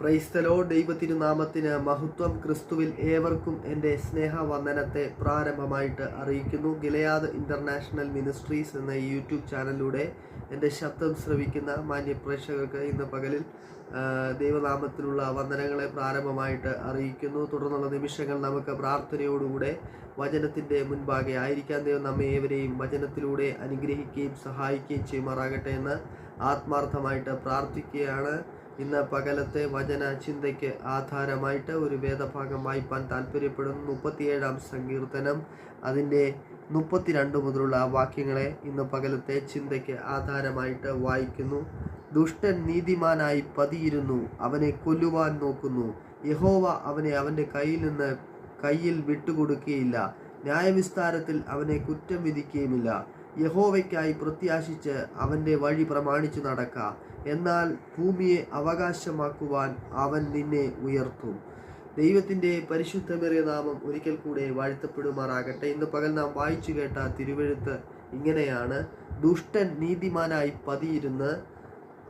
പ്രൈസ്തലോ ദൈവത്തിരുനാമത്തിന് മഹത്വം ക്രിസ്തുവിൽ ഏവർക്കും എന്റെ സ്നേഹവന്ദനത്തെ പ്രാരംഭമായിട്ട് അറിയിക്കുന്നു. ഗിലയാദ് ഇന്റർനാഷണൽ മിനിസ്ട്രീസ് എന്ന യൂട്യൂബ് ചാനലിലൂടെ എന്റെ ശബ്ദം ശ്രവിക്കുന്ന മാന്യ പ്രേക്ഷകർക്ക് ഇന്ന് പകലിൽ ദൈവനാമത്തിലുള്ള വന്ദനങ്ങളെ പ്രാരംഭമായിട്ട് അറിയിക്കുന്നു. തുടർന്നുള്ള നിമിഷങ്ങൾ നമുക്ക് പ്രാർത്ഥനയോടുകൂടെ വചനത്തിന്റെ മുൻപാകെ ആയിരിക്കാൻ ദൈവം നമ്മെ ഏവരെയും വചനത്തിലൂടെ അനുഗ്രഹിക്കുകയും സഹായിക്കുകയും ചെയ്യുമാറാകട്ടെ എന്ന് ആത്മാർത്ഥമായിട്ട് പ്രാർത്ഥിക്കുകയാണ്. ഇന്ന് പകലത്തെ വചന ചിന്തയ്ക്ക് ആധാരമായിട്ട് ഒരു വേദഭാഗം വായിപ്പാൻ താല്പര്യപ്പെടുന്നു മുപ്പത്തിയേഴാം സങ്കീർത്തനം. അതിന്റെ മുപ്പത്തിരണ്ട് മുതലുള്ള വാക്യങ്ങളെ ഇന്ന് പകലത്തെ ചിന്തയ്ക്ക് ആധാരമായിട്ട് വായിക്കുന്നു. ദുഷ്ടൻ നീതിമാനായി പതിയിരുന്നു അവനെ കൊല്ലുവാൻ നോക്കുന്നു. യഹോവ അവനെ അവന്റെ കയ്യിൽ നിന്ന് കയ്യിൽ വിട്ടുകൊടുക്കുകയില്ല. ന്യായവിസ്താരത്തിൽ അവനെ കുറ്റം വിധിക്കുകയുമില്ല. യഹോവയ്ക്കായി പ്രത്യാശിച്ച് അവന്റെ വഴി പ്രമാണിച്ചു നടക്ക. എന്നാൽ ഭൂമിയെ അവകാശമാക്കുവാൻ അവൻ നിന്നെ ഉയർത്തും. ദൈവത്തിന്റെ പരിശുദ്ധമേറിയ നാമം ഒരിക്കൽ കൂടെ വാഴ്ത്തപ്പെടുമാറാകട്ടെ. ഇന്ന് പകൽ നാം വായിച്ചു കേട്ട തിരുവെഴുത്ത് ഇങ്ങനെയാണ്. ദുഷ്ടൻ നീതിമാനായി പതിയിരുന്ന്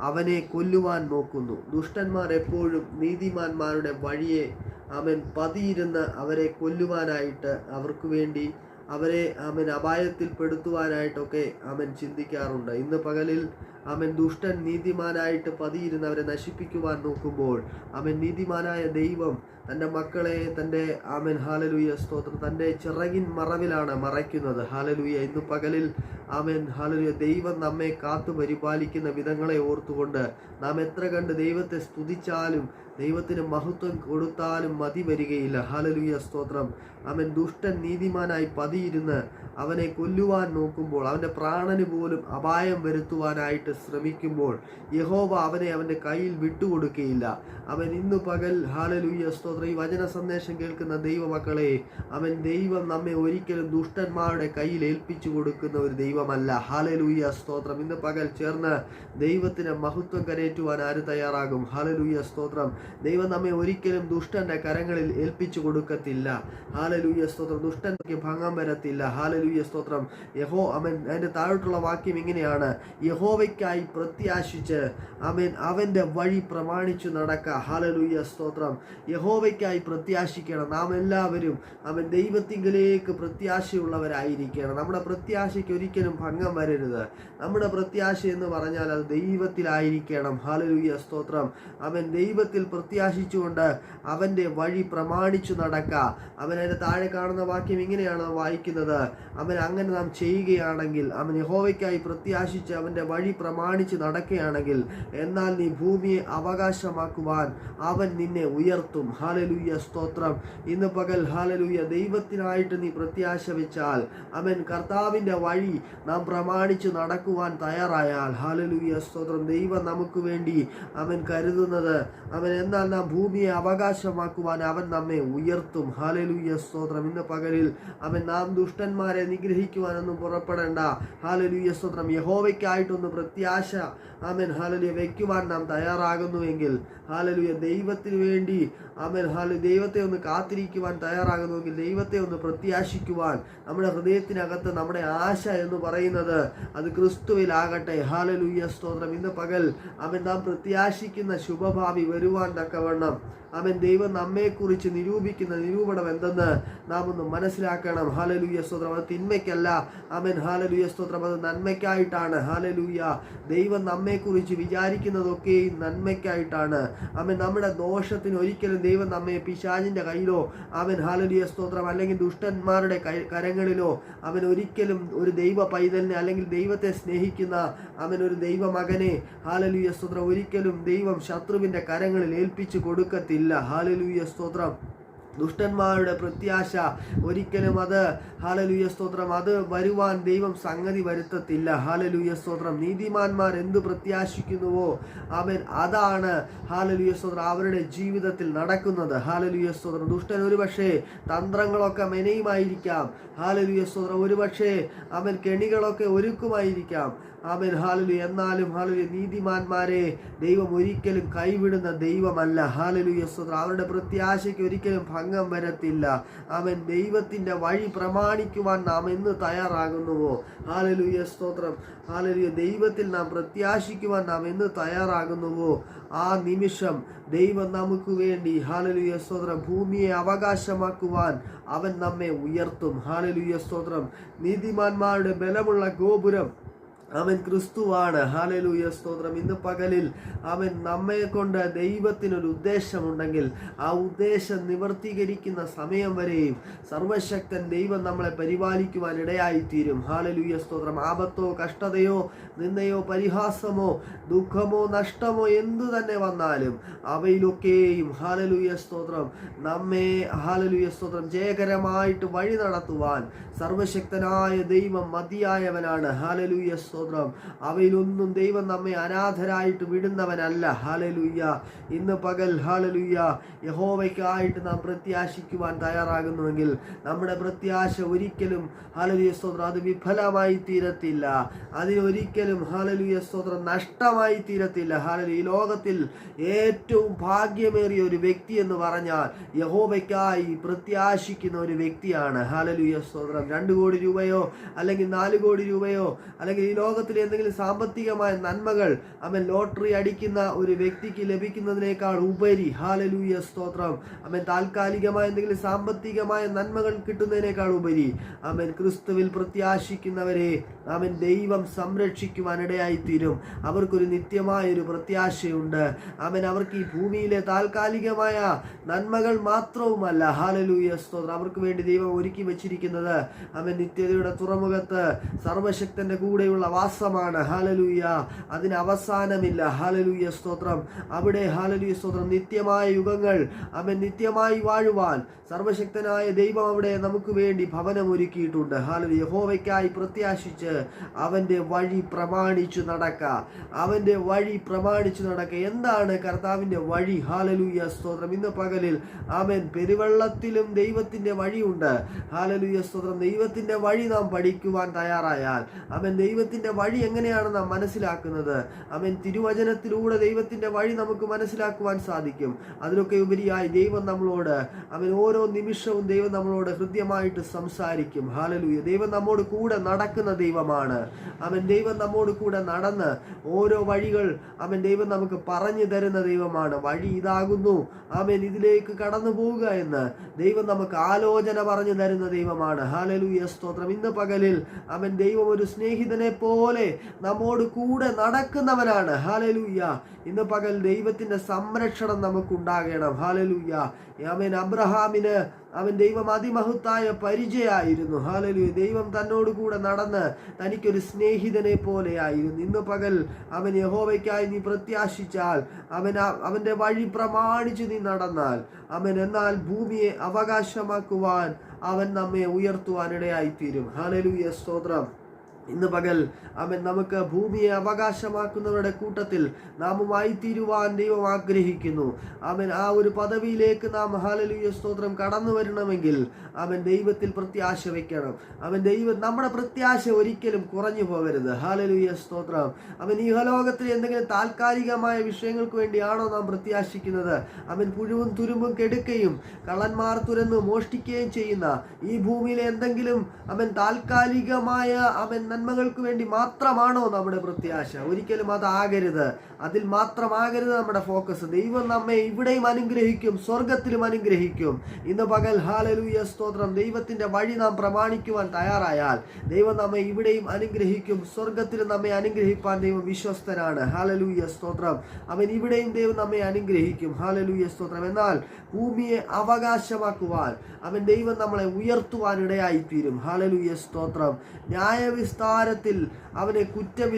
അവനെ കൊല്ലുവാൻ നോക്കുന്നു. ദുഷ്ടന്മാർ എപ്പോഴും നീതിമാന്മാരുടെ വഴിയെ അവൻ പതിയിരുന്ന് അവരെ കൊല്ലുവാനായിട്ട് അവർക്ക് വേണ്ടി അവരെ അവൻ അപായത്തിൽപ്പെടുത്തുവാനായിട്ടൊക്കെ അവൻ ചിന്തിക്കാറുണ്ട്. ഇന്ന് പകലിൽ അവൻ ദുഷ്ടൻ നീതിമാനായിട്ട് പതിയിരുന്ന് അവരെ നശിപ്പിക്കുവാൻ നോക്കുമ്പോൾ അവൻ നീതിമാനായ ദൈവം തന്റെ മക്കളെ തന്റെ ആമൻ ഹാലലൂയ സ്തോത്രം തന്റെ ചിറകിൻ മറവിലാണ് മറയ്ക്കുന്നത്. ഹാലലൂയ ഇന്ന് പകലിൽ ആമൻ ഹാലലൂയ ദൈവം നമ്മെ കാത്തു പരിപാലിക്കുന്ന വിധങ്ങളെ ഓർത്തുകൊണ്ട് നാം എത്ര കണ്ട് ദൈവത്തെ സ്തുതിച്ചാലും ദൈവത്തിന് മഹത്വം കൊടുത്താലും മതി വരികയില്ല. ഹാലലൂയ സ്തോത്രം. അവൻ ദുഷ്ടൻ നീതിമാനായി പതിയിരുന്ന് അവനെ കൊല്ലുവാൻ നോക്കുമ്പോൾ അവന്റെ പ്രാണന് പോലും അപായം വരുത്തുവാനായിട്ട് ശ്രമിക്കുമ്പോൾ യഹോവ അവനെ അവന്റെ കയ്യിൽ വിട്ടുകൊടുക്കുകയില്ല അവൻ ഇന്നു പകൽ ഹാലലൂയ സ്തോത്രം ഈ വചന സന്ദേശം കേൾക്കുന്ന ദൈവമക്കളെ അവൻ ദൈവം നമ്മെ ഒരിക്കലും ദുഷ്ടന്മാരുടെ കയ്യിൽ ഏൽപ്പിച്ചു കൊടുക്കുന്ന ഒരു ദൈവമല്ല. ഹാലലൂയ സ്തോത്രം. ഇന്ന് പകൽ ചേർന്ന് ദൈവത്തിന് മഹത്വം കരയേറ്റുവാൻ ആര് തയ്യാറാകും? ഹാലലൂയ സ്തോത്രം. ദൈവം നമ്മെ ഒരിക്കലും ദുഷ്ടന്റെ കരങ്ങളിൽ ഏൽപ്പിച്ചു കൊടുക്കത്തില്ല. ഹാലലൂയ സ്തോത്രം. ദുഷ്ടന്റെ ഭംഗം വരത്തില്ല. ഹാലലൂയ സ്തോത്രം. യഹോ അവൻ അതിന്റെ താഴോട്ടുള്ള വാക്യം ഇങ്ങനെയാണ്. യഹോവയ്ക്കായി പ്രത്യാശിച്ച് അവൻ അവന്റെ വഴി പ്രമാണിച്ചു നടക്ക. ഹാലലൂയ സ്തോത്രം. യഹോവയ്ക്കായി പ്രത്യാശിക്കണം. നാം എല്ലാവരും അവൻ ദൈവത്തിങ്കിലേക്ക് പ്രത്യാശയുള്ളവരായിരിക്കണം. നമ്മുടെ പ്രത്യാശയ്ക്ക് ഒരിക്കലും ഭംഗം വരരുത്. നമ്മുടെ പ്രത്യാശ എന്ന് പറഞ്ഞാൽ അത് ദൈവത്തിലായിരിക്കണം. ഹാലലൂയ സ്തോത്രം. അവൻ ദൈവത്തിൽ പ്രത്യാശിച്ചുകൊണ്ട് അവന്റെ വഴി പ്രമാണിച്ചു നടക്ക. അവൻ അതിന്റെ താഴെ കാണുന്ന വാക്യം ഇങ്ങനെയാണ് വായിക്കുന്നത്. അവൻ അങ്ങനെ നാം ചെയ്യുകയാണെങ്കിൽ അവൻ യഹോവയ്ക്കായി പ്രത്യാശിച്ച് അവന്റെ വഴി പ്രമാണിച്ച് നടക്കുകയാണെങ്കിൽ എന്നാൽ നീ ഭൂമിയെ അവകാശമാക്കുവാൻ അവൻ നിന്നെ ഉയർത്തും. ഹാലലൂയ സ്തോത്രം. ഇന്ന് പകൽ ഹാലലൂയ ദൈവത്തിനായിട്ട് നീ പ്രത്യാശ വെച്ചാൽ അവൻ കർത്താവിന്റെ വഴി നാം പ്രമാണിച്ച് നടക്കുവാൻ തയ്യാറായാൽ ഹാലലൂയ സ്തോത്രം. ദൈവം നമുക്ക് വേണ്ടി അവൻ കരുതുന്നത് അവൻ എന്നാൽ നാം ഭൂമിയെ അവകാശമാക്കുവാൻ അവൻ നമ്മെ ഉയർത്തും. ഹാലലൂയ സ്തോത്രം. ഇന്ന് പകലിൽ അവൻ നാം ദുഷ്ടന്മാരെ നിഗ്രഹിക്കുവാനൊന്നും പുറപ്പെടേണ്ട. ഹാലലൂയ സ്തോത്രം. യഹോവയ്ക്കായിട്ടൊന്ന് പ്രത്യാശ. ആമൻ. ഹാലലുയ വയ്ക്കുവാൻ നാം തയ്യാറാകുന്നുവെങ്കിൽ ഹാലലുയ ദൈവത്തിന് വേണ്ടി ആമൻ. ഹാലു ദൈവത്തെ ഒന്ന് കാത്തിരിക്കുവാൻ തയ്യാറാകുന്നുവെങ്കിൽ ദൈവത്തെ ഒന്ന് പ്രത്യാശിക്കുവാൻ നമ്മുടെ ഹൃദയത്തിനകത്ത് നമ്മുടെ ആശ എന്ന് പറയുന്നത് അത് ക്രിസ്തുവിലാകട്ടെ. ഹാലലൂയ സ്തോത്രം. ഇന്ന് പകൽ അവൻ നാം പ്രത്യാശിക്കുന്ന ശുഭഭാവി വരുവാൻ തക്കവണ്ണം. അവൻ ദൈവം നമ്മെക്കുറിച്ച് നിരൂപിക്കുന്ന നിരൂപണം എന്തെന്ന് നാം ഒന്ന് മനസ്സിലാക്കണം. ഹാലലൂയ സ്തോത്രം. അത് തിന്മയ്ക്കല്ല. അവൻ ഹാലലൂയ സ്തോത്രം. അത് നന്മയ്ക്കായിട്ടാണ്. ഹാലലൂയ. ദൈവം നമ്മെക്കുറിച്ച് വിചാരിക്കുന്നതൊക്കെയും നന്മയ്ക്കായിട്ടാണ്. അവൻ നമ്മുടെ ദോഷത്തിന് ഒരിക്കലും ദൈവം നമ്മെ പിശാചിന്റെ കയ്യിലോ അവൻ ഹാലലിയ സ്തോത്രം അല്ലെങ്കിൽ ദുഷ്ടന്മാരുടെ കരങ്ങളിലോ അവൻ ഒരിക്കലും ഒരു ദൈവ പൈതലിനെ അല്ലെങ്കിൽ ദൈവത്തെ സ്നേഹിക്കുന്ന അവൻ ഒരു ദൈവമകനെ ഹാലലിയ സ്തോത്രം ഒരിക്കലും ദൈവം ശത്രുവിന്റെ കരങ്ങളിൽ ഏൽപ്പിച്ചു കൊടുക്കത്തില്ല. ഹാലലൂയ സ്തോത്രം. ദുഷ്ടന്മാരുടെ പ്രത്യാശ. ഒരിക്കലും അത് ഹാലലൂയ സ്തോത്രം അത് വരുവാൻ ദൈവം സംഗതി വരുത്തത്തില്ല. ഹാലലൂയ സ്തോത്രം. നീതിമാന്മാർ എന്ത് പ്രത്യാശിക്കുന്നുവോ അവൻ അതാണ് ഹാലലൂയ സ്തോത്രം അവരുടെ ജീവിതത്തിൽ നടക്കുന്നത്. ഹാലലൂയ സ്തോത്രം. ദുഷ്ടൻ ഒരുപക്ഷെ തന്ത്രങ്ങളൊക്കെ മെനയുമായിരിക്കാം. ഹാലലൂയ സ്തോത്രം. ഒരുപക്ഷെ അവൻ കെണികളൊക്കെ ഒരുക്കുമായിരിക്കാം. ആമൻ ഹാലലു എന്നാലും ഹാലലു നീതിമാന്മാരെ ദൈവം ഒരിക്കലും കൈവിടുന്ന ദൈവമല്ല. ഹാലലുയ സ്തോത്രം അവരുടെ പ്രത്യാശയ്ക്ക് ഒരിക്കലും ഭംഗം വരത്തില്ല. അവൻ ദൈവത്തിന്റെ വഴി പ്രമാണിക്കുവാൻ നാം എന്ന് തയ്യാറാകുന്നുവോ? ഹാലലുയ സ്തോത്രം ഹാലലുയ ദൈവത്തിൽ നാം പ്രത്യാശിക്കുവാൻ നാം എന്ന് തയ്യാറാകുന്നുവോ? ആ നിമിഷം ദൈവം നമുക്ക് വേണ്ടി ഹാലലുയ സ്തോത്രം ഭൂമിയെ അവകാശമാക്കുവാൻ അവൻ നമ്മെ ഉയർത്തും. ഹാലലുയ സ്തോത്രം നീതിമാന്മാരുടെ ബലമുള്ള ഗോപുരം അവൻ ക്രിസ്തുവാണ്. ഹാലലൂയ സ്തോത്രം. ഇന്ന് പകലിൽ അവൻ നമ്മെ കൊണ്ട് ദൈവത്തിനൊരു ഉദ്ദേശമുണ്ടെങ്കിൽ ആ ഉദ്ദേശം നിവർത്തീകരിക്കുന്ന സമയം വരെയും സർവശക്തൻ ദൈവം നമ്മളെ പരിപാലിക്കുവാൻ ഇടയായിത്തീരും. ഹാലലൂയ സ്തോത്രം. ആപത്തോ കഷ്ടതയോ നിന്നയോ പരിഹാസമോ ദുഃഖമോ നഷ്ടമോ എന്തു തന്നെ വന്നാലും അവയിലൊക്കെയും ഹാലലൂയ സ്തോത്രം നമ്മെ ഹാലലൂയ സ്തോത്രം ജയകരമായിട്ട് വഴി നടത്തുവാൻ സർവശക്തനായ ദൈവം മതിയായവനാണ്. ഹാലലൂയ സ്തോത്രം അവയിലൊന്നും ദൈവം നമ്മെ അനാഥരായിട്ട് വിടുന്നവനല്ല. ഹാലലുയ്യ ഇന്ന് പകൽ ഹാലലുയ്യ യഹോവയ്ക്കായിട്ട് നാം പ്രത്യാശിക്കുവാൻ തയ്യാറാകുന്നുവെങ്കിൽ നമ്മുടെ പ്രത്യാശ ഒരിക്കലും ഹാലലുയ സ്തോത്രം അത് വിഫലമായി തീരത്തില്ല. അതിനൊരിക്കലും ഹാലലുയ സ്തോത്രം നഷ്ടമായി തീരത്തില്ല. ഹാലലു ഈ ലോകത്തിൽ ഏറ്റവും ഭാഗ്യമേറിയ ഒരു വ്യക്തി എന്ന് പറഞ്ഞാൽ യഹോവയ്ക്കായി പ്രത്യാശിക്കുന്ന ഒരു വ്യക്തിയാണ്. ഹാലലുയ സ്തോത്രം. രണ്ട് കോടി രൂപയോ അല്ലെങ്കിൽ നാല് കോടി രൂപയോ അല്ലെങ്കിൽ ഈ ലോകത്തിലെ എന്തെങ്കിലും സാമ്പത്തികമായ നന്മകൾ അവൻ ലോട്ടറി അടിക്കുന്ന ഒരു വ്യക്തിക്ക് ലഭിക്കുന്നതിനേക്കാൾ ഉപരി. ഹാലലൂയ സ്തോത്രം. അവൻ താൽക്കാലികമായ എന്തെങ്കിലും സാമ്പത്തികമായ നന്മകൾ കിട്ടുന്നതിനേക്കാൾ ഉപരി. അവൻ ക്രിസ്തുവിൽ പ്രത്യാശിക്കുന്നവരെ അവൻ ദൈവം സംരക്ഷിക്കുവാനിടയായി തീരും അവർക്കൊരു നിത്യമായൊരു പ്രത്യാശയുണ്ട്. അവൻ അവർക്ക് ഈ ഭൂമിയിലെ താൽക്കാലികമായ നന്മകൾ മാത്രവുമല്ല. ഹാലലൂയ സ്തോത്രം. അവർക്ക് വേണ്ടി ദൈവം ഒരുക്കി വെച്ചിരിക്കുന്നത് അവൻ നിത്യതയുടെ തുറമുഖത്ത് സർവശക്തന്റെ കൂടെയുള്ള വാസമാണ്. ഹാലലൂയ അതിന് അവസാനമില്ല. ഹാലലൂയ സ്തോത്രം. അവിടെ ഹാലലൂയ സ്തോത്രം നിത്യമായ യുഗങ്ങൾ അവൻ നിത്യമായി വാഴുവാൻ സർവശക്തനായ ദൈവം അവിടെ നമുക്ക് വേണ്ടി ഭവനം ഒരുക്കിയിട്ടുണ്ട് ഹാലലു യഹോവയ്ക്കായി പ്രത്യാശിച്ച് അവന്റെ വഴി പ്രമാണിച്ചു നടക്കുക അവന്റെ വഴി പ്രമാണിച്ചു നടക്കുക എന്താണ് കർത്താവിന്റെ വഴി? ഹാലലൂയ സ്തോത്രം. ഇന്ന് പകലിൽ അവൻ പെരുവെള്ളത്തിലും ദൈവത്തിന്റെ വഴിയുണ്ട്. ഹാലലൂയ സ്തോത്രം. ദൈവത്തിന്റെ വഴി നാം പഠിക്കുവാൻ തയ്യാറായാൽ അവൻ ദൈവത്തിന്റെ വഴി എങ്ങനെയാണ് നാം മനസ്സിലാക്കുന്നത്? അവൻ തിരുവചനത്തിലൂടെ ദൈവത്തിന്റെ വഴി നമുക്ക് മനസ്സിലാക്കുവാൻ സാധിക്കും. അതിലൊക്കെ ഉപരിയായി ദൈവം നമ്മളോട് അവൻ ഓരോ നിമിഷവും ദൈവം നമ്മളോട് ഹൃദ്യമായിട്ട് സംസാരിക്കും. ഹാലലൂയ ദൈവം നമ്മോട് കൂടെ നടക്കുന്ന ദൈവമാണ്. അവൻ ദൈവം നമ്മോട് കൂടെ നടന്ന് ഓരോ വഴികൾ അവൻ ദൈവം നമുക്ക് പറഞ്ഞു തരുന്ന ദൈവമാണ്. വഴി ഇതാകുന്നു. അവൻ ഇതിലേക്ക് കടന്നു പോവുക എന്ന് ദൈവം നമുക്ക് ആലോചന പറഞ്ഞു തരുന്ന ദൈവമാണ്. ഹാലലൂയ സ്തോത്രം. ഇന്ന് പകലിൽ അവൻ ദൈവം ഒരു സ്നേഹിതനെ പോലെ നമ്മോട് കൂടെ നടക്കുന്നവനാണ്. ഹാലലൂയ ഇന്ന് പകൽ ദൈവത്തിന്റെ സംരക്ഷണം നമുക്കുണ്ടാകണം. ഹാലലൂയ അവൻ അബ്രഹാമിന് അവൻ ദൈവം അതിമഹത്തായ പരിചയമായിരുന്നു ഹാലലു ദൈവം തന്നോട് കൂടെ നടന്ന് തനിക്കൊരു സ്നേഹിതനെ പോലെയായിരുന്നു ഇന്ന് പകൽ അവൻ യഹോവയ്ക്കായി നീ പ്രത്യാശിച്ചാൽ അവൻ അവന്റെ വഴി പ്രമാണിച്ച് നീ നടന്നാൽ അവൻ എന്നാൽ ഭൂമിയെ അവകാശമാക്കുവാൻ അവൻ നമ്മെ ഉയർത്തുവാനിടയായിത്തീരും. ഹാലലു സ്തോത്രം. ഇന്ന് പകൽ അവൻ നമുക്ക് ഭൂമിയെ അവകാശമാക്കുന്നവരുടെ കൂട്ടത്തിൽ നാമുമായി തീരുവാൻ ദൈവം ആഗ്രഹിക്കുന്നു. അവൻ ആ ഒരു പദവിയിലേക്ക് നാം ഹാലലൂയ സ്തോത്രം കടന്നു വരണമെങ്കിൽ അവൻ ദൈവത്തിൽ പ്രത്യാശ വയ്ക്കണം അവൻ ദൈവം നമ്മുടെ പ്രത്യാശ ഒരിക്കലും കുറഞ്ഞു പോകരുത് ഹാലലൂയ സ്തോത്രം. അവൻ ഈ എന്തെങ്കിലും താൽക്കാലികമായ വിഷയങ്ങൾക്ക് വേണ്ടിയാണോ നാം പ്രത്യാശിക്കുന്നത്? അവൻ പുഴുവും തുരുമ്പും കെടുക്കുകയും കള്ളന്മാർ തുരന്ന് മോഷ്ടിക്കുകയും ചെയ്യുന്ന ഈ ഭൂമിയിലെ എന്തെങ്കിലും അവൻ താൽക്കാലികമായ അവൻ നന്മകൾക്ക് വേണ്ടി മാത്രമാണോ നമ്മുടെ പ്രത്യാശ? ഒരിക്കലും അതാകരുത് അതിൽ മാത്രമാകരുത് നമ്മുടെ ഫോക്കസ്. ദൈവം നമ്മെ ഇവിടെയും അനുഗ്രഹിക്കും സ്വർഗത്തിലും അനുഗ്രഹിക്കും. ഇന്ന് പകൽ ഹാലലൂയ സ്തോത്രം. ദൈവത്തിന്റെ വഴി നാം പ്രമാണിക്കുവാൻ തയ്യാറായാൽ ദൈവം നമ്മെ ഇവിടെയും അനുഗ്രഹിക്കും സ്വർഗത്തിലും നമ്മെ അനുഗ്രഹിപ്പാൻ ദൈവം വിശ്വസ്തനാണ്. ഹാലലൂയ സ്തോത്രം. അവൻ ഇവിടെയും ദൈവം നമ്മെ അനുഗ്രഹിക്കും. ഹാലലൂയ സ്തോത്രം. എന്നാൽ ഭൂമിയെ അവകാശമാക്കുവാൻ അവൻ ദൈവം നമ്മളെ ഉയർത്തുവാൻ ഇടയായിത്തീരും ഹാലലൂയ സ്തോത്രം. ന്യായവിസ്താരത്തിൽ അവനെ കുറ്റം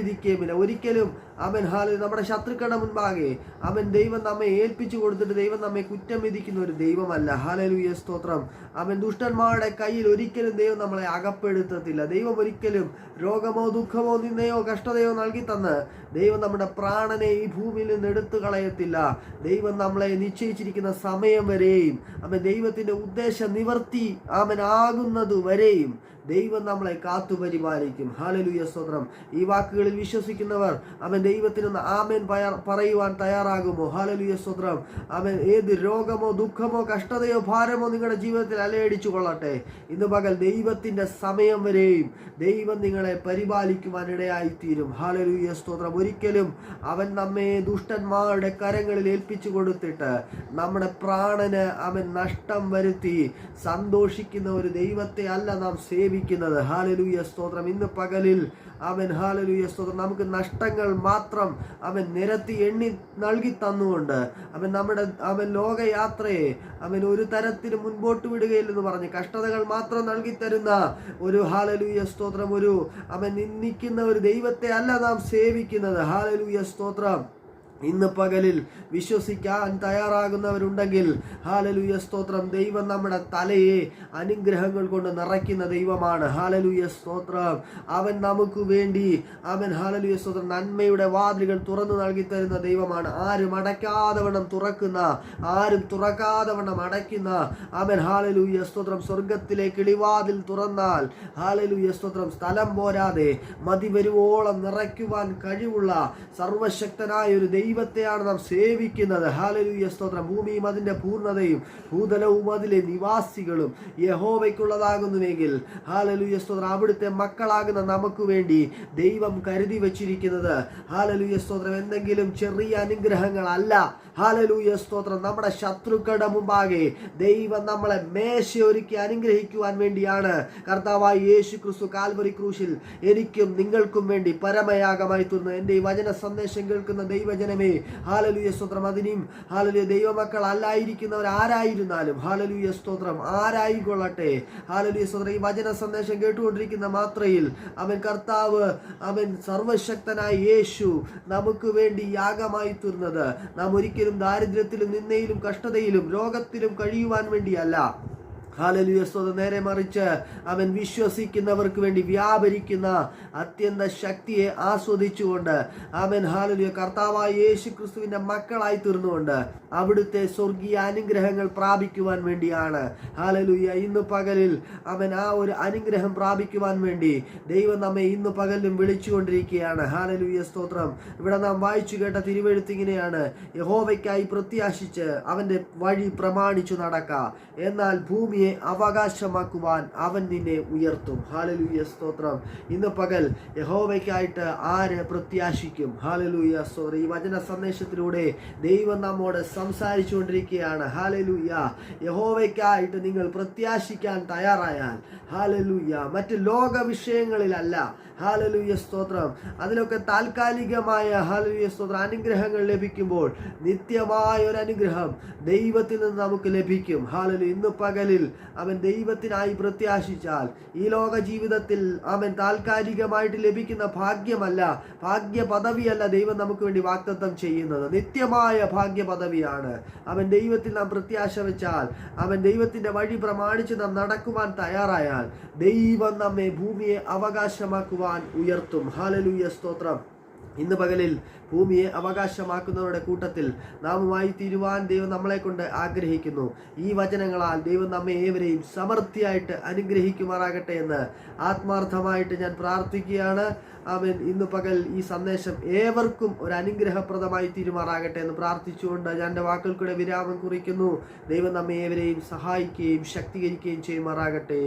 ഒരിക്കലും അവൻ ഹാല നമ്മുടെ ശത്രുക്കളുടെ മുൻപാകെ. അവൻ ദൈവം നമ്മെ ഏൽപ്പിച്ചു കൊടുത്തിട്ട് ദൈവം നമ്മെ കുറ്റം വിധിക്കുന്ന ഒരു ദൈവമല്ല. ഹാലലുയ സ്തോത്രം. അവൻ ദുഷ്ടന്മാരുടെ കയ്യിൽ ഒരിക്കലും ദൈവം നമ്മളെ അകപ്പെടുത്തത്തില്ല. ദൈവം ഒരിക്കലും രോഗമോ ദുഃഖമോ നിന്നയോ കഷ്ടതയോ നൽകി തന്ന് ദൈവം നമ്മുടെ പ്രാണനെ ഈ ഭൂമിയിൽ നിന്ന് എടുത്തു കളയത്തില്ല ദൈവം നമ്മളെ നിശ്ചയിച്ചിരിക്കുന്ന സമയം വരെയും അവൻ ദൈവത്തിന്റെ ഉദ്ദേശ നിവർത്തി അവൻ ആകുന്നത് വരെയും ദൈവം നമ്മളെ കാത്തു പരിപാലിക്കും. ഹാലലുയ സ്തോത്രം. ഈ വാക്കുകളിൽ വിശ്വസിക്കുന്നവർ അവൻ ദൈവത്തിനൊന്ന് ആമേൻ പറയുവാൻ തയ്യാറാകുമോ? ഹാലലുയ സ്തോത്രം. അവൻ ഏത് രോഗമോ ദുഃഖമോ കഷ്ടതയോ ഭാരമോ നിങ്ങളുടെ ജീവിതത്തിൽ അലയടിച്ചു കൊള്ളട്ടെ. ഇന്ന് പകൽ ദൈവത്തിന്റെ സമയം വരെയും ദൈവം നിങ്ങളെ പരിപാലിക്കുവാൻ ഇടയായിത്തീരും. ഹാലലുയ സ്തോത്രം. ഒരിക്കലും അവൻ നമ്മെ ദുഷ്ടന്മാരുടെ കരങ്ങളിൽ ഏൽപ്പിച്ചു കൊടുത്തിട്ട് നമ്മുടെ പ്രാണന് അവൻ നഷ്ടം വരുത്തി സന്തോഷിക്കുന്ന ഒരു ദൈവത്തെ അല്ല നാം സേവിക്കുന്നത് ഹാലലുയ സ്തോത്രം. ഇന്ന് പകലിൽ അവൻ ഹാലലുയ സ്തോത്രം. നമുക്ക് നഷ്ടങ്ങൾ മാത്രം അവൻ നിരത്തി എണ്ണി നൽകി തന്നുകൊണ്ട് അവൻ നമ്മുടെ അവൻ ലോകയാത്രയെ അവൻ ഒരു തരത്തിന് മുൻപോട്ട് വിടുകയില്ലെന്ന് പറഞ്ഞ് കഷ്ടതകൾ മാത്രം നൽകി തരുന്ന ഒരു ഹാലലുയ സ്തോത്രം. ഒരു അവൻ നിന്നിക്കുന്ന ഒരു ദൈവത്തെ അല്ല നാം സേവിക്കുന്നത്. ഹാലലുയ സ്തോത്രം. ഇന്ന് പകലിൽ വിശ്വസിക്കാൻ തയ്യാറാകുന്നവരുണ്ടെങ്കിൽ ഹാലലുയ സ്തോത്രം ദൈവം നമ്മുടെ തലയെ അനുഗ്രഹങ്ങൾ കൊണ്ട് നിറയ്ക്കുന്ന ദൈവമാണ്. ഹാലലുയ സ്തോത്രം. അവൻ നമുക്ക് വേണ്ടി അവൻ ഹാലലുയ സ്തോത്രം നന്മയുടെ വാതിലുകൾ തുറന്നു നൽകി തരുന്ന ദൈവമാണ്. ആരും അടയ്ക്കാതെ വണ്ണം തുറക്കുന്ന ആരും തുറക്കാതെ വണ്ണം അടയ്ക്കുന്ന അവൻ ഹാലലുയ സ്തോത്രം. സ്വർഗത്തിലെ കിളിവാതിൽ തുറന്നാൽ ഹാലലുയ സ്തോത്രം സ്ഥലം പോരാതെ മതി വരുവോളം നിറയ്ക്കുവാൻ കഴിവുള്ള സർവശക്തനായ ഒരു ദൈവത്തെയാണ് നാം സേവിക്കുന്നത്. ഹാലലൂയ സ്തോത്രം. ഭൂമിയും അതിന്റെ പൂർണതയും ഭൂതലവും അതിലെ നിവാസികളും യഹോവയ്ക്കുള്ളതാകുന്നുവെങ്കിൽ ഹാലലൂയ സ്തോത്രം. അവിടുത്തെ മക്കളാകുന്ന നമുക്ക് വേണ്ടി ദൈവം കരുതി വച്ചിരിക്കുന്നത്. ഹാലലൂയ സ്തോത്രം. എന്തെങ്കിലും ചെറിയ അനുഗ്രഹങ്ങളല്ല. ഹാലലൂയ സ്തോത്രം. നമ്മുടെ ശത്രുക്കളുടെ മുമ്പാകെ ദൈവം നമ്മളെ മേശയൊരുക്കി അനുഗ്രഹിക്കുവാൻ വേണ്ടിയാണ്. കർത്താവായി യേശു ക്രിസ്തു കാൽവറി ക്രൂശിൽ എനിക്കും നിങ്ങൾക്കും വേണ്ടി പരമയാഗമായി തീർന്നു. എന്റെ ഈ വചന സന്ദേശം കേൾക്കുന്ന ദൈവജനമേ ഹാലലുയ സ്തോത്രം. അതിനെയും ഹാലലുയ ദൈവമക്കൾ അല്ലായിരിക്കുന്നവർ ആരായിരുന്നാലും ഹാലലുയ സ്തോത്രം ആരായിക്കൊള്ളട്ടെ? ഹാലലുയ സ്തോത്രം. ഈ വചന സന്ദേശം കേട്ടുകൊണ്ടിരിക്കുന്ന മാത്രയിൽ അവൻ കർത്താവ് അവൻ സർവശക്തനായ യേശു നമുക്ക് വേണ്ടി യാഗമായി തീർന്നത്. നാം ഒരിക്കലും ദാരിദ്ര്യത്തിലും നിന്നയിലും കഷ്ടതയിലും രോഗത്തിലും കഴിയുവാൻ വേണ്ടിയല്ല. നേരെ മറിച്ച് അവൻ വിശ്വസിക്കുന്നവർക്ക് വേണ്ടി വ്യാപരിക്കുന്ന അത്യന്ത ശക്തിയെ ആസ്വദിച്ചുകൊണ്ട് അവൻ ഹാലലുയ കർത്താവായ യേശു ക്രിസ്തുവിന്റെ മക്കളായി തീർന്നുകൊണ്ട് അവിടുത്തെ സ്വർഗീയ അനുഗ്രഹങ്ങൾ പ്രാപിക്കുവാൻ വേണ്ടിയാണ്. ഹാലലുയ ഇന്ന് പകലിൽ അവൻ ആ ഒരു അനുഗ്രഹം പ്രാപിക്കുവാൻ വേണ്ടി ദൈവം നമ്മെ ഇന്ന് പകലിലും വിളിച്ചുകൊണ്ടിരിക്കുകയാണ്. ഹാലലുയ സ്തോത്രം. ഇവിടെ നാം വായിച്ചു കേട്ട തിരുവെഴുത്തിങ്ങനെയാണ് യഹോവയ്ക്കായി പ്രത്യാശിച്ച് അവന്റെ വഴി പ്രമാണിച്ചു നടക്കുക എന്നാൽ ഭൂമിയെ അവകാശമാക്കുവാൻ അവൻ നിന്നെ ഉയർത്തും. ഹാലലൂയ സ്തോത്രം. ഇന്ന് പകൽ യഹോവയ്ക്കായിട്ട് ആര് പ്രത്യാശിക്കും? ഹാലലൂയ സ്തോത്രം ഈ വചന സന്ദേശത്തിലൂടെ ദൈവം നമ്മോട് സംസാരിച്ചുകൊണ്ടിരിക്കുകയാണ്. ഹാലലൂയ യഹോവയ്ക്കായിട്ട് നിങ്ങൾ പ്രത്യാശിക്കാൻ തയ്യാറായാൽ. ഹാലലൂയ മറ്റ് ലോക വിഷയങ്ങളിലല്ല ഹാലലൂയ സ്തോത്രം. അതിലൊക്കെ താൽക്കാലികമായ ഹാലലൂയ സ്തോത്രം. അനുഗ്രഹങ്ങൾ ലഭിക്കുമ്പോൾ നിത്യമായ ഒരു അനുഗ്രഹം ദൈവത്തിൽ നിന്ന് നമുക്ക് ലഭിക്കും. ഹാലലു ഇന്ന് പകലിൽ അവൻ ദൈവത്തിനായി പ്രത്യാശിച്ചാൽ ഈ ലോക ജീവിതത്തിൽ അവൻ താൽക്കാലികമായിട്ട് ലഭിക്കുന്ന ഭാഗ്യമല്ല ഭാഗ്യ പദവിയല്ല ദൈവം നമുക്ക് വേണ്ടി വാക്തത്വം ചെയ്യുന്നത്. നിത്യമായ ഭാഗ്യ പദവിയാണ് അവൻ ദൈവത്തിൽ നാം പ്രത്യാശ വെച്ചാൽ അവൻ ദൈവത്തിന്റെ വഴി പ്രമാണിച്ച് നാം നടക്കുവാൻ തയ്യാറായാൽ ദൈവം നമ്മെ ഭൂമിയെ അവകാശമാക്കുവാൻ ഉയർത്തും. ഹാലലൂയ സ്തോത്രം. ഇന്ന് പകലിൽ ഭൂമിയെ അവകാശമാക്കുന്നവരുടെ കൂട്ടത്തിൽ നാമുമായി തീരുവാൻ ദൈവം നമ്മളെ കൊണ്ട് ആഗ്രഹിക്കുന്നു. ഈ വചനങ്ങളാൽ ദൈവം നമ്മെ ഏവരെയും സമൃദ്ധിയായിട്ട് അനുഗ്രഹിക്കുമാറാകട്ടെ എന്ന് ആത്മാർത്ഥമായിട്ട് ഞാൻ പ്രാർത്ഥിക്കുകയാണ്. അവൻ ഇന്ന് പകൽ ഈ സന്ദേശം ഏവർക്കും ഒരു അനുഗ്രഹപ്രദമായി തീരുമാറാകട്ടെ എന്ന് പ്രാർത്ഥിച്ചുകൊണ്ട് ഞാൻ എന്റെ വാക്കുകൾക്കൂടെ വിരാമം കുറിക്കുന്നു. ദൈവം നമ്മെ ഏവരെയും സഹായിക്കുകയും ശക്തീകരിക്കുകയും ചെയ്യുമാറാകട്ടെ.